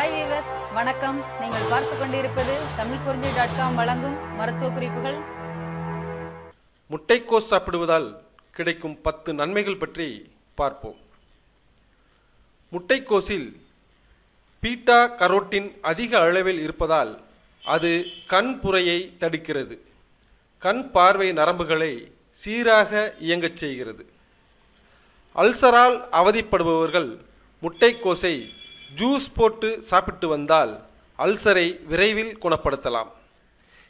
Hi viewer வணக்கம். நீங்கள் பார்த்து கொண்டிருப்பது தமிழ் குறிஞ்சி டாட் காம் வழங்கும் மருத்துவ குறிப்புகள். முட்டைக்கோஸ் சாப்பிடுவதால் கிடைக்கும் பத்து நன்மைகள் பற்றி பார்ப்போம். முட்டைக்கோஸில் பீட்டா கரோட்டின் அதிக அளவில் இருப்பதால் அது கண் புறையை தடுக்கிறது. கண் பார்வை நரம்புகளை சீராக இயங்கச் செய்கிறது. அல்சரால் அவதிப்படுபவர்கள் முட்டைக்கோஸை ஜூஸ் போட்டு சாப்பிட்டு வந்தால் அல்சரை விரைவில் குணப்படுத்தலாம்.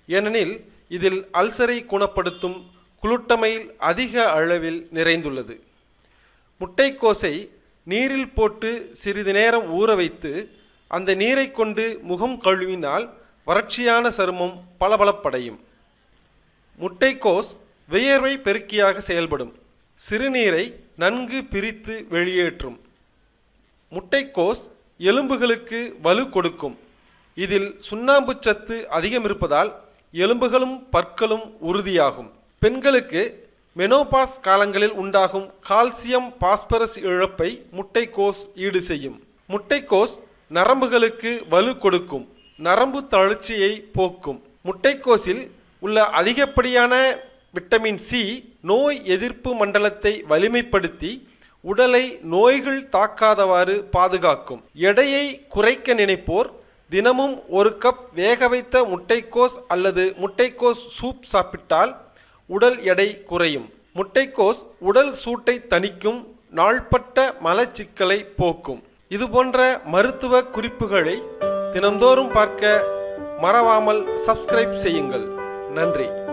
ஏனெனில் இதில் அல்சரை குணப்படுத்தும் குளுட்டமைல் அதிக அளவில் நிறைந்துள்ளது. முட்டைக்கோஸை நீரில் போட்டு சிறிது நேரம் ஊற வைத்து அந்த நீரை கொண்டு முகம் கழுவினால் வறட்சியான சருமம் பளபளப்படையும். முட்டைக்கோஸ் வியர்வை பெருக்கியாக செயல்படும். சிறுநீரை நன்கு பிரித்து வெளியேற்றும். முட்டைக்கோஸ் எலும்புகளுக்கு வலு கொடுக்கும். இதில் சுண்ணாம்பு சத்து அதிகம் இருப்பதால் எலும்புகளும் பற்களும் உறுதியாகும். பெண்களுக்கு மெனோபாஸ் காலங்களில் உண்டாகும் கால்சியம் பாஸ்பரஸ் இழப்பை முட்டைக்கோஸ் ஈடு செய்யும். முட்டைக்கோஸ் நரம்புகளுக்கு வலு கொடுக்கும். நரம்பு தளர்ச்சியை போக்கும். முட்டைக்கோஸில் உள்ள அதிகப்படியான விட்டமின் சி நோய் எதிர்ப்பு மண்டலத்தை வலிமைப்படுத்தி உடலை நோய்கள் தாக்காதவாறு பாதுகாக்கும். எடையை குறைக்க நினைப்போர் தினமும் ஒரு கப் வேக வைத்த முட்டைக்கோஸ் அல்லது முட்டைக்கோஸ் சூப் சாப்பிட்டால் உடல் எடை குறையும். முட்டைக்கோஸ் உடல் சூட்டை தணிக்கும் நாள்பட்ட மலச்சிக்கலை போக்கும். இது போன்ற மருத்துவ குறிப்புகளை தினந்தோறும் பார்க்க மறவாமல் சப்ஸ்கிரைப் செய்யுங்கள். நன்றி.